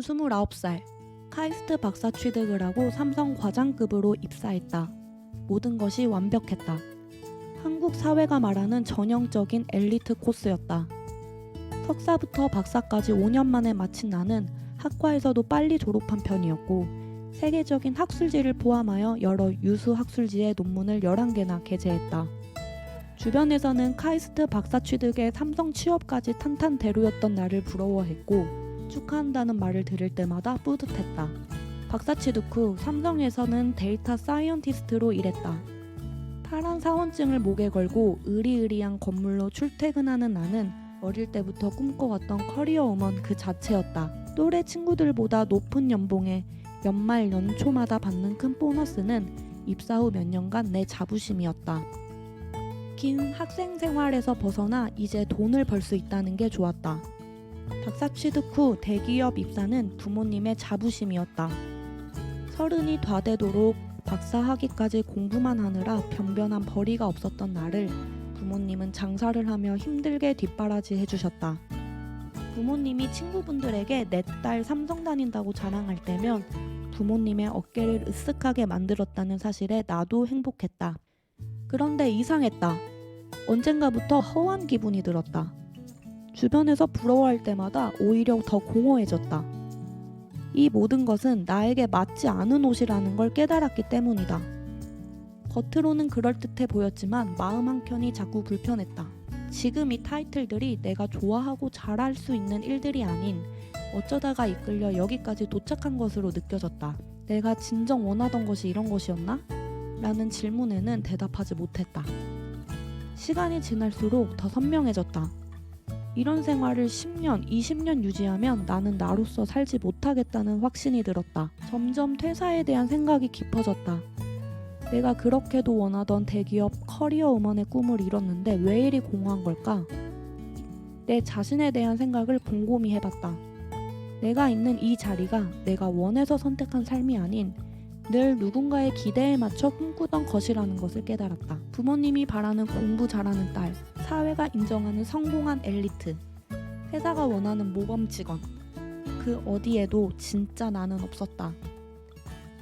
29살 카이스트 박사 취득을 하고 삼성 과장급으로 입사했다. 모든 것이 완벽했다. 한국 사회가 말하는 전형적인 엘리트 코스였다. 석사부터 박사까지 5년 만에 마친 나는 학과에서도 빨리 졸업한 편이었고 세계적인 학술지를 포함하여 여러 유수 학술지의 논문을 11개나 게재했다. 주변에서는 카이스트 박사 취득에 삼성 취업까지 탄탄대로였던 나를 부러워했고 축하한다는 말을 들을 때마다 뿌듯했다. 박사 취득 후 삼성에서는 데이터 사이언티스트로 일했다. 파란 사원증을 목에 걸고 으리으리한 건물로 출퇴근하는 나는 어릴 때부터 꿈꿔왔던 커리어 우먼 그 자체였다. 또래 친구들보다 높은 연봉에 연말 연초마다 받는 큰 보너스는 입사 후 몇 년간 내 자부심이었다. 긴 학생 생활에서 벗어나 이제 돈을 벌 수 있다는 게 좋았다. 박사 취득 후 대기업 입사는 부모님의 자부심이었다. 서른이 다 되도록 박사 학위까지 공부만 하느라 변변한 벌이가 없었던 나를 부모님은 장사를 하며 힘들게 뒷바라지 해주셨다. 부모님이 친구분들에게 내 딸 삼성 다닌다고 자랑할 때면 부모님의 어깨를 으쓱하게 만들었다는 사실에 나도 행복했다. 그런데 이상했다. 언젠가부터 허한 기분이 들었다. 주변에서 부러워할 때마다 오히려 더 공허해졌다. 이 모든 것은 나에게 맞지 않은 옷이라는 걸 깨달았기 때문이다. 겉으로는 그럴듯해 보였지만 마음 한켠이 자꾸 불편했다. 지금 이 타이틀들이 내가 좋아하고 잘할 수 있는 일들이 아닌 어쩌다가 이끌려 여기까지 도착한 것으로 느껴졌다. 내가 진정 원하던 것이 이런 것이었나? 라는 질문에는 대답하지 못했다. 시간이 지날수록 더 선명해졌다. 이런 생활을 10년, 20년 유지하면 나는 나로서 살지 못하겠다는 확신이 들었다. 점점 퇴사에 대한 생각이 깊어졌다. 내가 그렇게도 원하던 대기업 커리어 우먼의 꿈을 이뤘는데 왜 이리 공허한 걸까? 내 자신에 대한 생각을 곰곰이 해봤다. 내가 있는 이 자리가 내가 원해서 선택한 삶이 아닌 늘 누군가의 기대에 맞춰 꿈꾸던 것이라는 것을 깨달았다. 부모님이 바라는 공부 잘하는 딸, 사회가 인정하는 성공한 엘리트, 회사가 원하는 모범 직원. 그 어디에도 진짜 나는 없었다.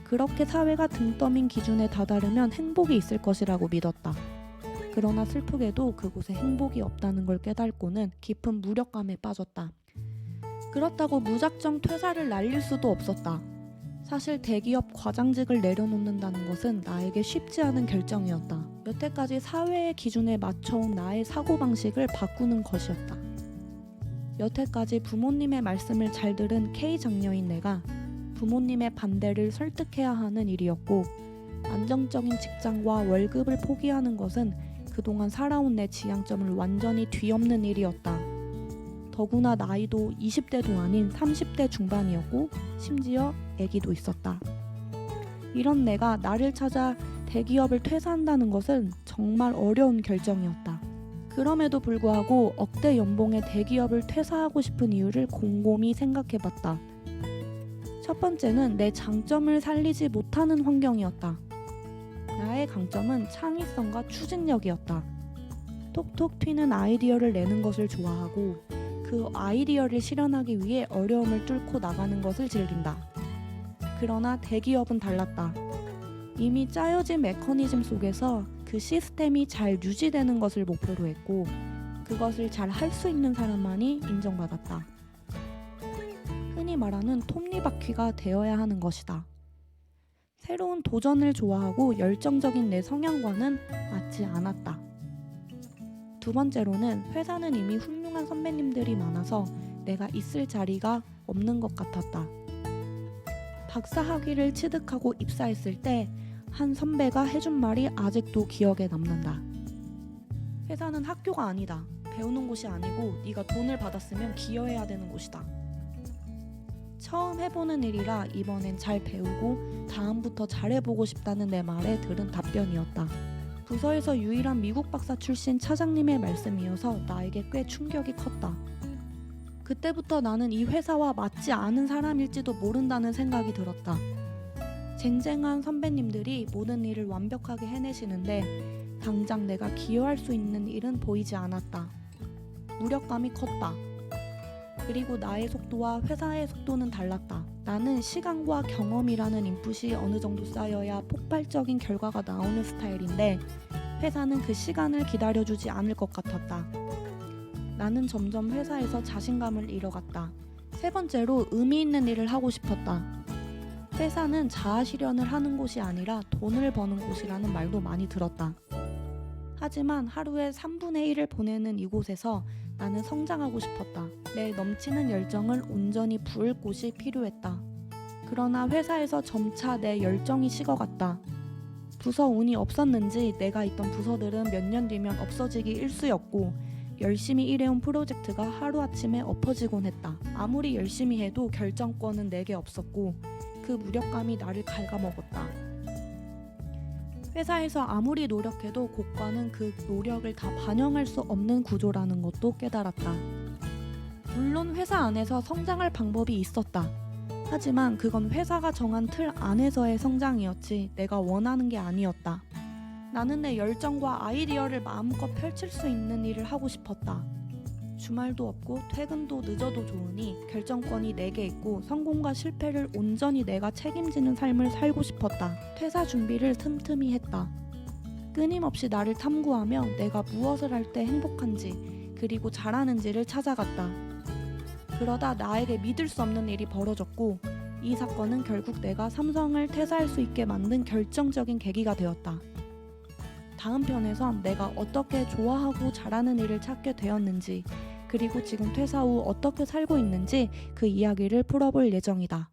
그렇게 사회가 등 떠민 기준에 다다르면 행복이 있을 것이라고 믿었다. 그러나 슬프게도 그곳에 행복이 없다는 걸 깨닫고는 깊은 무력감에 빠졌다. 그렇다고 무작정 퇴사를 날릴 수도 없었다. 사실 대기업 과장직을 내려놓는다는 것은 나에게 쉽지 않은 결정이었다. 여태까지 사회의 기준에 맞춰온 나의 사고방식을 바꾸는 것이었다. 여태까지 부모님의 말씀을 잘 들은 K 장녀인 내가 부모님의 반대를 설득해야 하는 일이었고 안정적인 직장과 월급을 포기하는 것은 그동안 살아온 내 지향점을 완전히 뒤엎는 일이었다. 더구나 나이도 20대도 아닌 30대 중반이었고 심지어 아기도 있었다. 이런 내가 나를 찾아 대기업을 퇴사한다는 것은 정말 어려운 결정이었다. 그럼에도 불구하고 억대 연봉의 대기업을 퇴사하고 싶은 이유를 곰곰이 생각해봤다. 첫 번째는 내 장점을 살리지 못하는 환경이었다. 나의 강점은 창의성과 추진력이었다. 톡톡 튀는 아이디어를 내는 것을 좋아하고 그 아이디어를 실현하기 위해 어려움을 뚫고 나가는 것을 즐긴다. 그러나 대기업은 달랐다. 이미 짜여진 메커니즘 속에서 그 시스템이 잘 유지되는 것을 목표로 했고 그것을 잘 할 수 있는 사람만이 인정받았다. 흔히 말하는 톱니바퀴가 되어야 하는 것이다. 새로운 도전을 좋아하고 열정적인 내 성향과는 맞지 않았다. 두 번째로는 회사는 이미 훌륭한 선배님들이 많아서 내가 있을 자리가 없는 것 같았다. 박사 학위를 취득하고 입사했을 때 한 선배가 해준 말이 아직도 기억에 남는다. 회사는 학교가 아니다. 배우는 곳이 아니고 네가 돈을 받았으면 기여해야 되는 곳이다. 처음 해보는 일이라 이번엔 잘 배우고 다음부터 잘해보고 싶다는 내 말에 들은 답변이었다. 부서에서 유일한 미국 박사 출신 차장님의 말씀이어서 나에게 꽤 충격이 컸다. 그때부터 나는 이 회사와 맞지 않은 사람일지도 모른다는 생각이 들었다. 쟁쟁한 선배님들이 모든 일을 완벽하게 해내시는데 당장 내가 기여할 수 있는 일은 보이지 않았다. 무력감이 컸다. 그리고 나의 속도와 회사의 속도는 달랐다. 나는 시간과 경험이라는 인풋이 어느 정도 쌓여야 폭발적인 결과가 나오는 스타일인데 회사는 그 시간을 기다려주지 않을 것 같았다. 나는 점점 회사에서 자신감을 잃어갔다. 세 번째로 의미 있는 일을 하고 싶었다. 회사는 자아 실현을 하는 곳이 아니라 돈을 버는 곳이라는 말도 많이 들었다. 하지만 하루에 3분의 1을 보내는 이곳에서 나는 성장하고 싶었다. 내 넘치는 열정을 온전히 부을 곳이 필요했다. 그러나 회사에서 점차 내 열정이 식어갔다. 부서 운이 없었는지 내가 있던 부서들은 몇 년 뒤면 없어지기 일쑤였고 열심히 일해온 프로젝트가 하루아침에 엎어지곤 했다. 아무리 열심히 해도 결정권은 내게 없었고 그 무력감이 나를 갉아먹었다. 회사에서 아무리 노력해도 고과는 그 노력을 다 반영할 수 없는 구조라는 것도 깨달았다. 물론 회사 안에서 성장할 방법이 있었다. 하지만 그건 회사가 정한 틀 안에서의 성장이었지 내가 원하는 게 아니었다. 나는 내 열정과 아이디어를 마음껏 펼칠 수 있는 일을 하고 싶었다. 주말도 없고 퇴근도 늦어도 좋으니 결정권이 내게 있고 성공과 실패를 온전히 내가 책임지는 삶을 살고 싶었다. 퇴사 준비를 틈틈이 했다. 끊임없이 나를 탐구하며 내가 무엇을 할 때 행복한지 그리고 잘하는지를 찾아갔다. 그러다 나에게 믿을 수 없는 일이 벌어졌고 이 사건은 결국 내가 삼성을 퇴사할 수 있게 만든 결정적인 계기가 되었다. 다음 편에선 내가 어떻게 좋아하고 잘하는 일을 찾게 되었는지 그리고 지금 퇴사 후 어떻게 살고 있는지 그 이야기를 풀어볼 예정이다.